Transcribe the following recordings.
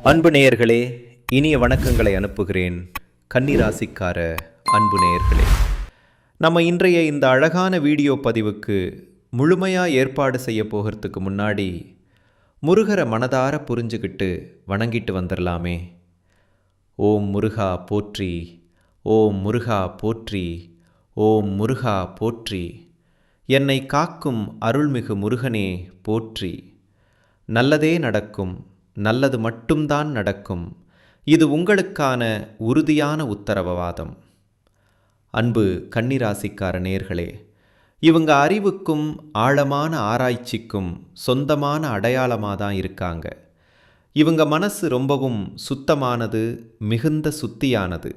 அன்பு நேயர்களே இனிய வணக்கங்களை அனுப்புகிறேன். கன்னிராசிக்கார அன்பு நேயர்களே நம்ம இன்றைய இந்த அழகான வீடியோ பதிவுக்கு முழுமையாக ஏற்பாடு செய்ய போகிறதுக்கு முன்னாடி முருகரை மனதார புரிஞ்சுக்கிட்டு வணங்கிட்டு வந்துடலாமே ஓம் முருகா போற்றி ஓம் முருகா போற்றி ஓம் முருகா போற்றி. என்னை காக்கும் அருள்மிகு முருகனே போற்றி. நல்லதே நடக்கும். நல்லது மட்டும்தான் நடக்கும். இது உங்களுக்கான உறுதியான உத்தரவாதம். அன்பு கன்னிராசிக்கார நேர்களே இவங்க அறிவுக்கும் ஆழமான ஆராய்ச்சிக்கும் சொந்தமான அடையாளமாக தான் இருக்காங்க. இவங்க மனசு ரொம்பவும் சுத்தமானது மிகுந்த சுத்தியானது.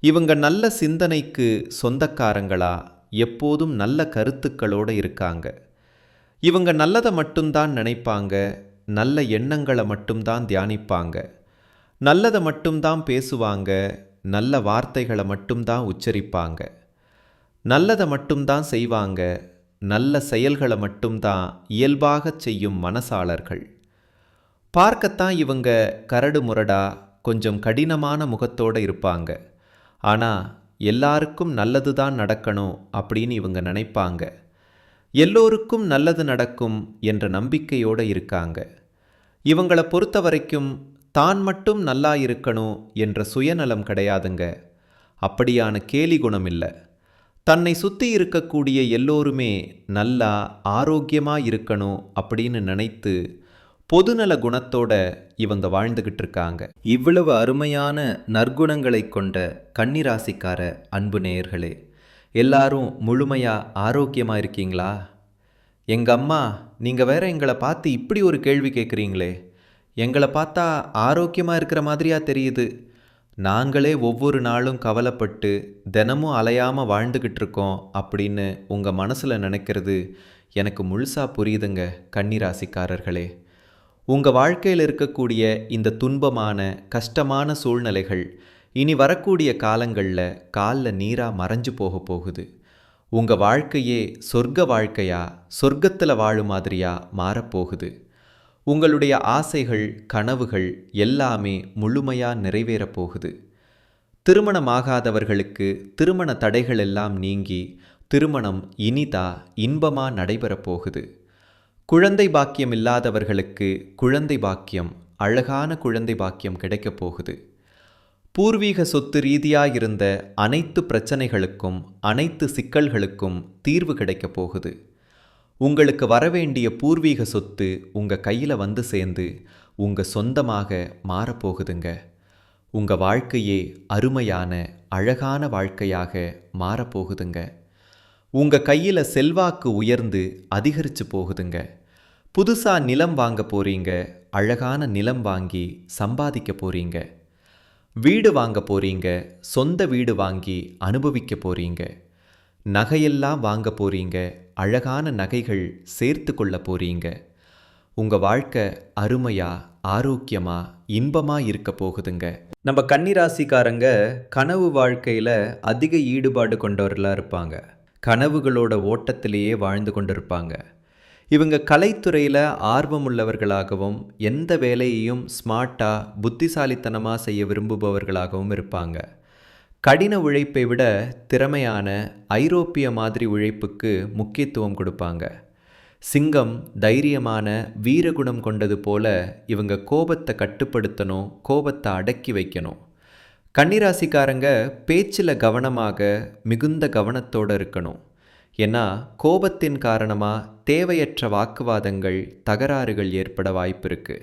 இவங்க நல்ல சிந்தனைக்கு சொந்தக்காரங்களா எப்போதும் நல்ல கருத்துக்களோடு இருக்காங்க. இவங்க நல்லதை மட்டும்தான் நினைப்பாங்க நல்ல எண்ணங்களை மட்டும்தான் தியானிப்பாங்க. நல்லதை மட்டும்தான் பேசுவாங்க. நல்ல வார்த்தைகளை மட்டும்தான் உச்சரிப்பாங்க. நல்லதை மட்டும்தான் செய்வாங்க. நல்ல செயல்களை மட்டும்தான் இயல்பாகச் செய்யும் மனசாளர்கள். பார்க்கத்தான் இவங்க கரடு முரடா கொஞ்சம் கடினமான முகத்தோடு இருப்பாங்க. ஆனால் எல்லாருக்கும் நல்லது தான் நடக்கணும் அப்படின்னு இவங்க நினைப்பாங்க. எல்லோருக்கும் நல்லது நடக்கும் என்ற நம்பிக்கையோடு இருக்காங்க. இவங்களை பொறுத்த வரைக்கும் தான் மட்டும் நல்லா இருக்கணும் என்ற சுயநலம் கிடையாதுங்க. அப்படியான கேலி குணம் இல்லை தன்னை சுற்றி இருக்கக்கூடிய எல்லோருமே நல்லா ஆரோக்கியமாக இருக்கணும் அப்படின்னு நினைத்து பொதுநல குணத்தோட இவங்க வாழ்ந்துகிட்டு இருக்காங்க இவ்வளவு அருமையான நற்குணங்களை கொண்ட கன்னிராசிக்கார அன்பு நேயர்களே எல்லாரும் முழுமையாக ஆரோக்கியமாக இருக்கீங்களா? எங்கள் அம்மா நீங்கள் வேற எங்களை பார்த்து இப்படி ஒரு கேள்வி கேட்குறீங்களே. எங்களை பார்த்தா ஆரோக்கியமாக இருக்கிற மாதிரியா தெரியுது. நாங்களே ஒவ்வொரு நாளும் கவலைப்பட்டு தினமும் அலையாமல் வாழ்ந்துக்கிட்டு இருக்கோம் அப்படின்னு உங்கள் மனசில் நினைக்கிறது எனக்கு முழுசாக புரியுதுங்க கன்னிராசிக்காரர்களே. உங்கள் வாழ்க்கையில் இருக்கக்கூடிய இந்த துன்பமான கஷ்டமான சூழ்நிலைகள் இனி வரக்கூடிய காலங்களில் காலில் நீராக மறைஞ்சு போக போகுது. உங்கள் வாழ்க்கையே சொர்க்க வாழ்க்கையா சொர்க்கத்தில் வாழும் மாதிரியா மாறப்போகுது. உங்களுடைய ஆசைகள் கனவுகள் எல்லாமே முழுமையாக நிறைவேறப் போகுது. திருமணமாகாதவர்களுக்கு திருமண தடைகள் எல்லாம் நீங்கி திருமணம் இனிதா இன்பமாக நடைபெறப் போகுது. குழந்தை பாக்கியம் இல்லாதவர்களுக்கு குழந்தை பாக்கியம் அழகான குழந்தை பாக்கியம் கிடைக்கப் போகுது. பூர்வீக சொத்து ரீதியாக இருந்த அனைத்து பிரச்சனைகளுக்கும் அனைத்து சிக்கல்களுக்கும் தீர்வு கிடைக்கப் போகுது. உங்களுக்கு வரவேண்டிய பூர்வீக சொத்து உங்கள் கையில் வந்து சேர்ந்து உங்கள் சொந்தமாக மாறப்போகுதுங்க உங்கள் வாழ்க்கையே அருமையான அழகான வாழ்க்கையாக மாறப்போகுதுங்க உங்கள் கையில் செல்வாக்கு உயர்ந்து அதிகரித்து போகுதுங்க. புதுசாக நிலம் வாங்க போகிறீங்க அழகான நிலம் வாங்கி சம்பாதிக்க போகிறீங்க வீடு வாங்க போறீங்க சொந்த வீடு வாங்கி அனுபவிக்க போறீங்க. நகையெல்லாம் வாங்க போறீங்க அழகான நகைகள் சேர்த்து கொள்ள போறீங்க. உங்க வாழ்க்கை அருமையா ஆரோக்கியமா இன்பமா இருக்க போகுதுங்க. நம்ம கன்னிராசிக்காரங்க கனவு வாழ்க்கையில அதிக ஈடுபாடு கொண்டவர்களாக இருப்பாங்க. கனவுகளோட ஓட்டத்திலேயே வாழ்ந்து கொண்டிருப்பாங்க. இவங்க கலைத்துறையில் ஆர்வமுள்ளவர்களாகவும் எந்த வேலையையும் ஸ்மார்ட்டாக புத்திசாலித்தனமாக செய்ய விரும்புபவர்களாகவும் இருப்பாங்க. கடின உழைப்பை விட திறமையான ஐரோப்பிய மாதிரி உழைப்புக்கு முக்கியத்துவம் கொடுப்பாங்க. சிங்கம் தைரியமான வீரகுணம் கொண்டது போல இவங்க கோபத்தை கட்டுப்படுத்தணும் கோபத்தை அடக்கி வைக்கணும். கன்னிராசிக்காரங்க பேச்சில் கவனமாக மிகுந்த கவனத்தோடு இருக்கணும். ஏன்னா கோபத்தின் காரணமாக தேவையற்ற வாக்குவாதங்கள் தகராறுகள் ஏற்பட வாய்ப்பு இருக்கு.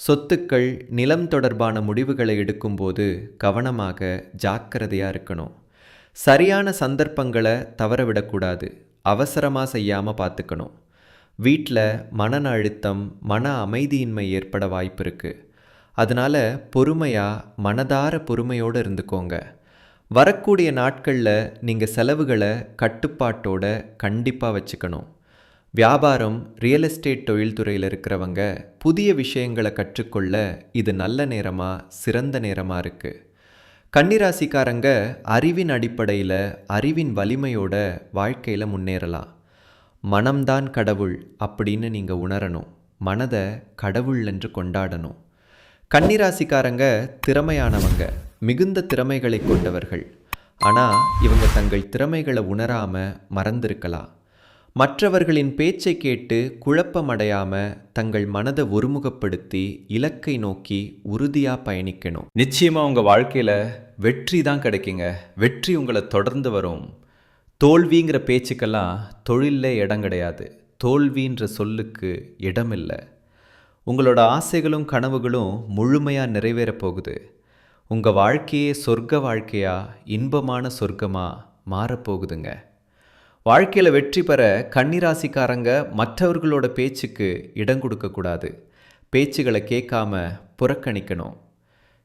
சொத்துக்கள் நிலம் தொடர்பான முடிவுகளை எடுக்கும்போது கவனமாக ஜாக்கிரதையாக இருக்கணும். சரியான சந்தர்ப்பங்களை தவற விடக்கூடாது அவசரமாக செய்யாமல் பார்த்துக்கணும் வீட்டில் மன அழுத்தம் மன அமைதியின்மை ஏற்பட வாய்ப்பு இருக்குது அதனால் பொறுமையாக மனதார பொறுமையோடு இருந்துக்கோங்க. வரக்கூடிய நாட்களில் நீங்கள் செலவுகளை கட்டுப்பாட்டோட கண்டிப்பாக வச்சுக்கணும். வியாபாரம் ரியல் எஸ்டேட் தொழில்துறையில் இருக்கிறவங்க புதிய விஷயங்களை கற்றுக்கொள்ள இது நல்ல நேரமாக சிறந்த நேரமாக இருக்குது கன்னிராசிக்காரங்க அறிவின் அடிப்படையில் அறிவின் வலிமையோட வாழ்க்கையில் முன்னேறலாம். மனம்தான் கடவுள் அப்படின்னு நீங்கள் உணரணும். மனதை கடவுள் என்று கொண்டாடணும். கன்னிராசிக்காரங்க திறமையானவங்க மிகுந்த திறமைகளை கொண்டவர்கள். ஆனால் இவங்க தங்கள் திறமைகளை உணராம மறந்திருக்கலாம். மற்றவர்களின் பேச்சை கேட்டு குழப்பமடையாம தங்கள் மனதை ஒருமுகப்படுத்தி இலக்கை நோக்கி உறுதியாக பயணிக்கணும். நிச்சயமாக உங்கள் வாழ்க்கையில் வெற்றி தான் கிடைக்குங்க. வெற்றி உங்களை தொடர்ந்து வரும். தோல்விங்கிற பேச்சுக்கெல்லாம் தொழிலில் இடம் கிடையாது. தோல்வின்ற சொல்லுக்கு இடமில்லை. உங்களோட ஆசைகளும் கனவுகளும் முழுமையாக நிறைவேறப் போகுது. உங்கள் வாழ்க்கையே சொர்க்க வாழ்க்கையாக இன்பமான சொர்க்கமாக மாறப்போகுதுங்க வாழ்க்கையில் வெற்றி பெற கன்னிராசிக்காரங்க மற்றவர்களோட பேச்சுக்கு இடம் கொடுக்கக்கூடாது பேச்சுகளை கேட்காம புறக்கணிக்கணும்.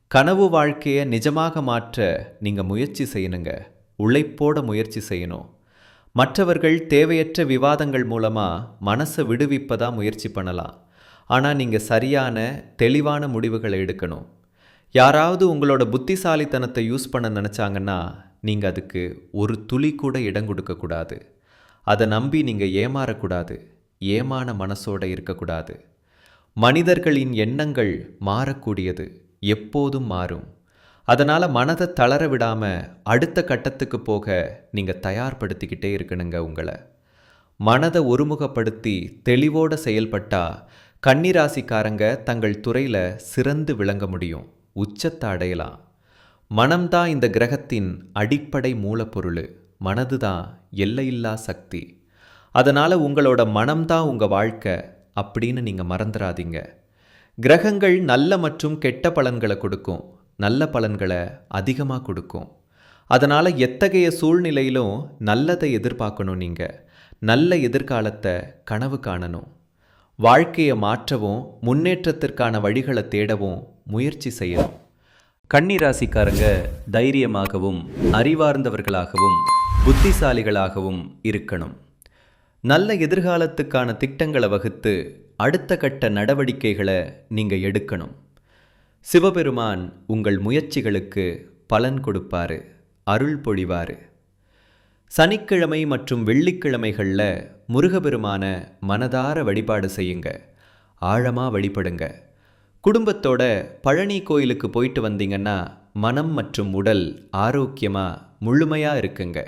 கனவு வாழ்க்கையை நிஜமாக மாற்ற நீங்கள் முயற்சி செய்யணுங்க. உழைப்போட முயற்சி செய்யணும். மற்றவர்கள் தேவையற்ற விவாதங்கள் மூலமாக மனசை விடுவிப்பதாக முயற்சி பண்ணலாம். ஆனால் நீங்கள் சரியான தெளிவான முடிவுகளை எடுக்கணும். யாராவது உங்களோட புத்திசாலித்தனத்தை யூஸ் பண்ண நினச்சாங்கன்னா நீங்கள் அதுக்கு ஒரு துளி கூட இடம் கொடுக்கக்கூடாது அதை நம்பி நீங்கள் ஏமாறக்கூடாது. ஏமான மனசோடு இருக்கக்கூடாது. மனிதர்களின் எண்ணங்கள் மாறக்கூடியது எப்போதும் மாறும். அதனால் மனதை தளர விடாமல் அடுத்த கட்டத்துக்கு போக நீங்கள் தயார்படுத்திக்கிட்டே இருக்கணுங்க உங்களை. மனதை ஒருமுகப்படுத்தி தெளிவோடு செயல்பட்டால் கன்னிராசிக்காரங்க தங்கள் துறையில் சிறந்து விளங்க முடியும். உச்சத்தை அடையலாம். மனம்தான் இந்த கிரகத்தின் அடிப்படை மூலப்பொருள். மனது தான் எல்லையில்லா சக்தி. அதனால் உங்களோட மனம்தான் உங்கள் வாழ்க்கை அப்படின்னு நீங்கள் மறந்துடாதீங்க கிரகங்கள் நல்ல மற்றும் கெட்ட பலன்களை கொடுக்கும். நல்ல பலன்களை அதிகமாக கொடுக்கும். அதனால் எத்தகைய சூழ்நிலையிலும் நல்லதை எதிர்பார்க்கணும் நீங்கள் நல்ல எதிர்காலத்தை கனவு காணணும். வாழ்க்கையை மாற்றவும் முன்னேற்றத்திற்கான வழிகளை தேடவும் முயற்சி செய்யணும். கன்னிராசிக்காரங்க தைரியமாகவும் அறிவார்ந்தவர்களாகவும் புத்திசாலிகளாகவும் இருக்கணும். நல்ல எதிர்காலத்துக்கான திட்டங்களை வகுத்து அடுத்த கட்ட நடவடிக்கைகளை நீங்கள் எடுக்கணும். சிவபெருமான் உங்கள் முயற்சிகளுக்கு பலன் கொடுப்பாரு அருள் பொழிவாரு. சனிக்கிழமை மற்றும் வெள்ளிக்கிழமைகளில் முருகபெருமான மனதார வழிபாடு செய்யுங்க. ஆழமாக வழிபடுங்க. குடும்பத்தோட பழனி கோயிலுக்கு போயிட்டு வந்தீங்கன்னா மனம் மற்றும் உடல் ஆரோக்கியமாக முழுமையாக இருக்குங்க.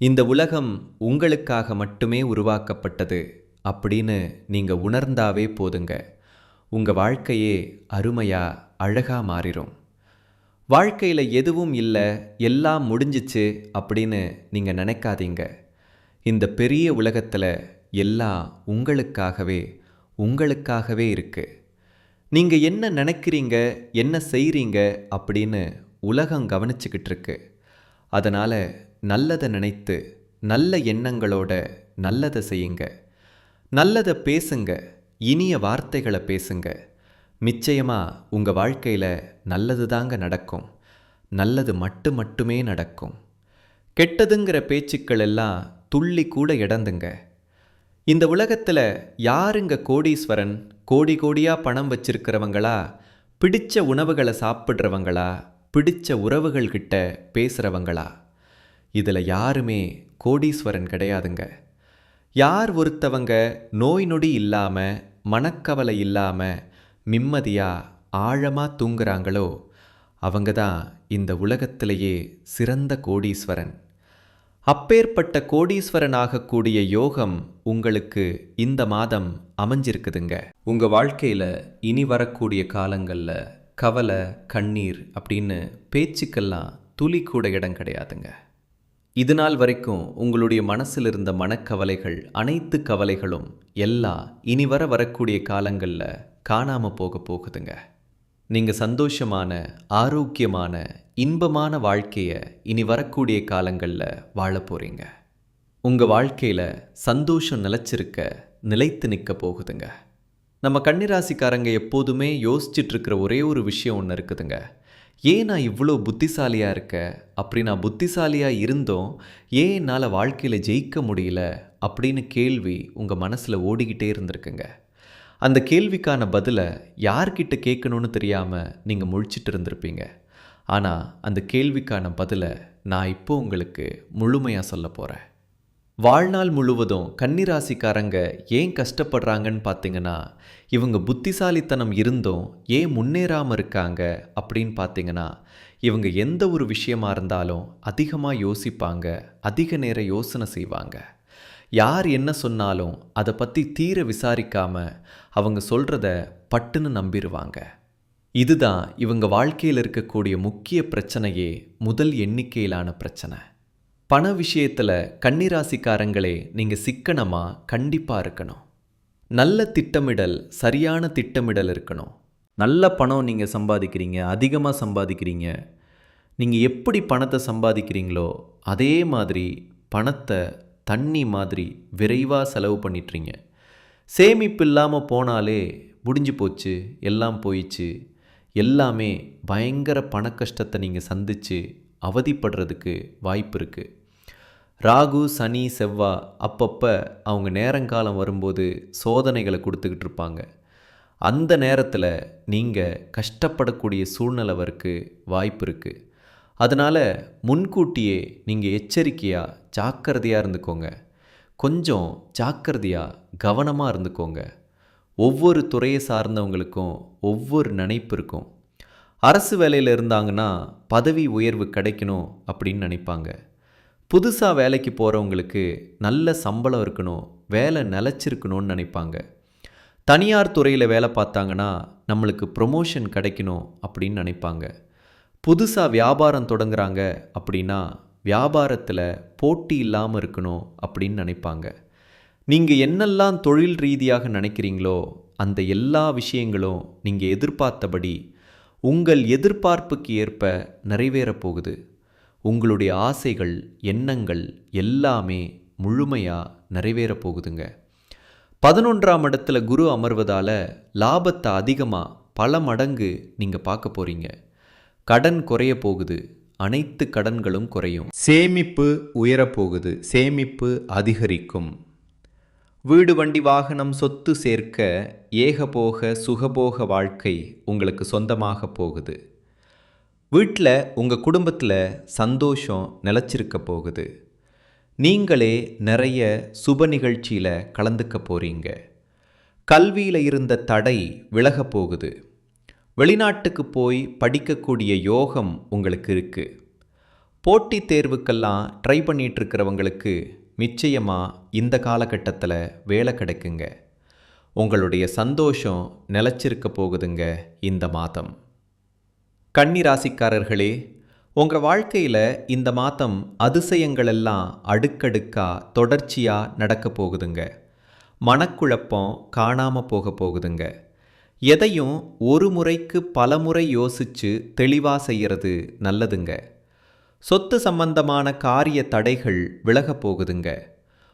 இந்த உலகம் உங்களுக்காக மட்டுமே உருவாக்கப்பட்டது அப்படின்னு நீங்கள் உணர்ந்தாவே போதுங்க. உங்கள் வாழ்க்கையே அருமையாக அழகாக மாறிடும் வாழ்க்கையில் எதுவும் இல்லை எல்லாம் முடிஞ்சிச்சு அப்படின்னு நீங்கள் நினைக்காதீங்க. இந்த பெரிய உலகத்தில் எல்லாம் உங்களுக்காகவே உங்களுக்காகவே இருக்கு. நீங்கள் என்ன நினைக்கிறீங்க என்ன செய்கிறீங்க அப்படின்னு உலகம் கவனிச்சுக்கிட்டு இருக்கு. அதனால் நல்லதை நினைத்து நல்ல எண்ணங்களோட நல்லதை செய்யுங்க. நல்லதை பேசுங்க இனிய வார்த்தைகளை பேசுங்க. நிச்சயமாக உங்கள் வாழ்க்கையில் நல்லது தாங்க நடக்கும். நல்லது மட்டு மட்டுமே நடக்கும். கெட்டதுங்கிற பேச்சுக்கள் எல்லாம் துள்ளி கூட இடந்துங்க. இந்த உலகத்தில் யாருங்க கோடீஸ்வரன்? கோடி கோடியாக பணம் வச்சிருக்கிறவங்களா? பிடிச்ச உணவுகளை சாப்பிட்றவங்களா? பிடிச்ச உறவுகள்கிட்ட பேசுகிறவங்களா இதில் யாருமே கோடீஸ்வரன் கிடையாதுங்க. யார் ஒருத்தவங்க நோய் நொடி இல்லாமல் மனக்கவலை இல்லாமல் நிம்மதியாக ஆழமாக தூங்குறாங்களோ அவங்க தான் இந்த உலகத்திலேயே சிறந்த கோடீஸ்வரன். அப்பேற்பட்ட கோடீஸ்வரன் ஆகக்கூடிய யோகம் உங்களுக்கு இந்த மாதம் அமைஞ்சிருக்குதுங்க. உங்கள் வாழ்க்கையில் இனி வரக்கூடிய காலங்களில் கவலை கண்ணீர் அப்படின்னு பேச்சுக்கெல்லாம் துளி கூட இடம் கிடையாதுங்க. இது நாள் வரைக்கும் உங்களுடைய மனசில் இருந்த மனக்கவலைகள் அனைத்து கவலைகளும் எல்லாம் இனி வர வரக்கூடிய காலங்களில் காணாமல் போக போகுதுங்க. நீங்கள் சந்தோஷமான ஆரோக்கியமான இன்பமான வாழ்க்கையை இனி வரக்கூடிய காலங்களில் வாழ போகிறீங்க உங்கள் வாழ்க்கையில் சந்தோஷம் நிலச்சிருக்க நிலைத்து நிற்க போகுதுங்க. நம்ம கன்னிராசிக்காரங்க எப்போதுமே யோசிச்சுட்டு இருக்கிற ஒரே ஒரு விஷயம் ஒன்று இருக்குதுங்க. ஏன் நான் இவ்வளோ புத்திசாலியாக இருக்க? அப்படி நான் புத்திசாலியாக இருந்தோம் ஏன் என்னால் வாழ்க்கையில் ஜெயிக்க முடியல? அப்படின்னு கேள்வி உங்கள் மனசில் ஓடிக்கிட்டே இருந்திருக்குங்க. அந்த கேள்விக்கான பதிலை யார்கிட்ட கேட்கணும்னு தெரியாமல் நீங்கள் முழிச்சிட்டு இருந்திருப்பீங்க. ஆனால் அந்த கேள்விக்கான பதிலை நான் இப்போ உங்களுக்கு முழுமையாக சொல்ல போகிறேன் வாழ்நாள் முழுவதும் கன்னிராசிக்காரங்க ஏன் கஷ்டப்படுறாங்கன்னு பார்த்தீங்கன்னா இவங்க புத்திசாலித்தனம் இருந்தும் ஏன் முன்னேறாமல் இருக்காங்க அப்படின்னு பார்த்தீங்கன்னா இவங்க எந்த ஒரு விஷயமா இருந்தாலும் அதிகமாக யோசிப்பாங்க அதிக நேரம் யோசனை செய்வாங்க. யார் என்ன சொன்னாலும் அதை பற்றி தீர விசாரிக்காம அவங்க சொல்கிறத பட்டுன்னு நம்பிடுவாங்க இதுதான் இவங்க வாழ்க்கையில் இருக்கக்கூடிய முக்கிய பிரச்சனையே முதல் எண்ணிக்கையிலான பிரச்சனை. பண விஷயத்தில் கன்னிராசிக்காரங்களே நீங்கள் சிக்கனமாக கண்டிப்பாக இருக்கணும். நல்ல திட்டமிடல் சரியான திட்டமிடல் இருக்கணும். நல்ல பணம் நீங்கள் சம்பாதிக்கிறீங்க அதிகமாக சம்பாதிக்கிறீங்க. நீங்கள் எப்படி பணத்தை சம்பாதிக்கிறீங்களோ அதே மாதிரி பணத்தை தண்ணி மாதிரி விரைவாக செலவு பண்ணிட்டுறீங்க. சேமிப்பு இல்லாமல் போனாலே முடிஞ்சு போச்சு எல்லாம் போயிடுச்சு எல்லாமே பயங்கர பண கஷ்டத்தை நீங்கள் சந்தித்து அவதிப்படுறதுக்கு வாய்ப்பு இருக்குது ராகு சனி செவ்வா அப்பப்போ அவங்க நேரங்காலம் வரும்போது சோதனைகளை கொடுத்துக்கிட்டு இருப்பாங்க. அந்த நேரத்தில் நீங்கள் கஷ்டப்படக்கூடிய சூழ்நிலை வரக்கு வாய்ப்பு இருக்குது அதனால் முன்கூட்டியே நீங்கள் எச்சரிக்கையாக ஜாக்கிரதையாக இருந்துக்கோங்க. கொஞ்சம் ஜாக்கிரதையாக கவனமாக இருந்துக்கோங்க. ஒவ்வொரு துறையை சார்ந்தவங்களுக்கும் ஒவ்வொரு நினைப்பு இருக்கும். அரசு வேலையில் இருந்தாங்கன்னா பதவி உயர்வு கிடைக்கணும் அப்படின்னு நினைப்பாங்க. புதுசாக வேலைக்கு போகிறவங்களுக்கு நல்ல சம்பளம் இருக்கணும் வேலை நிலச்சிருக்கணும்னு நினைப்பாங்க. தனியார் துறையில் வேலை பார்த்தாங்கன்னா நம்மளுக்கு ப்ரொமோஷன் கிடைக்கணும் அப்படின்னு நினைப்பாங்க. புதுசாக வியாபாரம் தொடங்குறாங்க அப்படின்னா வியாபாரத்தில் போட்டி இல்லாமல் இருக்கணும் அப்படின்னு நினைப்பாங்க. நீங்கள் என்னெல்லாம் தொழில் ரீதியாக நினைக்கிறீங்களோ அந்த எல்லா விஷயங்களும் நீங்கள் எதிர்பார்த்தபடி உங்கள் எதிர்பார்ப்புக்கு ஏற்ப நிறைவேறப் போகுது. உங்களுடைய ஆசைகள் எண்ணங்கள் எல்லாமே முழுமையாக நிறைவேறப் போகுதுங்க. பதினொன்றாம் இடத்துல குரு அமர்வதால் லாபத்தை அதிகமாக பல மடங்கு நீங்கள் பார்க்க போகிறீங்க கடன் குறைய போகுது. அனைத்து கடன்களும் குறையும். சேமிப்பு உயரப்போகுது சேமிப்பு அதிகரிக்கும். வீடு வண்டி வாகனம் சொத்து சேர்க்க ஏகபோக சுகபோக வாழ்க்கை உங்களுக்கு சொந்தமாக போகுது. வீட்டில் உங்கள் குடும்பத்தில் சந்தோஷம் நிலச்சிருக்க போகுது. நீங்களே நிறைய சுப நிகழ்ச்சியில் கலந்துக்க போகிறீங்க கல்வியில் இருந்த தடை விலகப் போகுது. வெளிநாட்டுக்கு போய் படிக்கக்கூடிய யோகம் உங்களுக்கு இருக்குது போட்டித் தேர்வுக்கெல்லாம் ட்ரை பண்ணிகிட்ருக்கிறவங்களுக்கு நிச்சயமாக இந்த காலகட்டத்தில் வேலை கிடைக்குங்க. உங்களுடைய சந்தோஷம் நிலச்சிருக்க போகுதுங்க இந்த மாதம். கன்னி ராசிக்காரர்களே உங்கள் வாழ்க்கையில் இந்த மாதம் அதிசயங்களெல்லாம் அடுக்கடுக்காக தொடர்ச்சியாக நடக்க போகுதுங்க. மனக்குழப்பம் காணாமல் போக போகுதுங்க. எதையும் ஒரு முறைக்கு பல முறை யோசித்து தெளிவாக செய்கிறது நல்லதுங்க. சொத்து சம்பந்தமான காரிய தடைகள் விலகப் போகுதுங்க.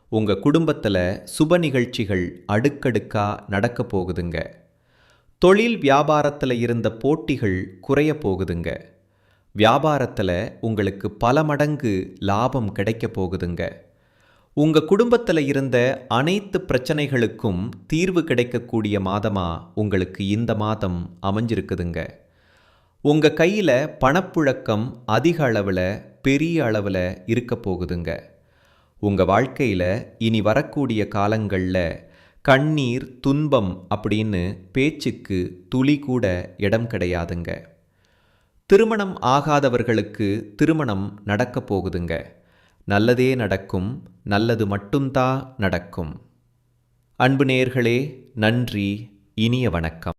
உங்கள் குடும்பத்தில் சுப நிகழ்ச்சிகள் அடுக்கடுக்காக நடக்க போகுதுங்க. தொழில் வியாபாரத்தில் இருந்த போட்டிகள் குறைய போகுதுங்க. வியாபாரத்தில் உங்களுக்கு பல மடங்கு லாபம் கிடைக்க போகுதுங்க. உங்கள் குடும்பத்தில் இருந்த அனைத்து பிரச்சனைகளுக்கும் தீர்வு கிடைக்கக்கூடிய மாதமாக உங்களுக்கு இந்த மாதம் அமைஞ்சிருக்குதுங்க. உங்கள் கையில் பணப்புழக்கம் அதிக அளவில் பெரிய அளவில் இருக்க போகுதுங்க. உங்கள் வாழ்க்கையில் இனி வரக்கூடிய காலங்களில் கண்ணீர் துன்பம் அப்படின்னு பேச்சுக்கு துளி கூட இடம் கிடையாதுங்க. திருமணம் ஆகாதவர்களுக்கு திருமணம் நடக்கப் போகுதுங்க. நல்லதே நடக்கும் நல்லது மட்டும்தான் நடக்கும். அன்பு நேர்களே நன்றி இனிய வணக்கம்.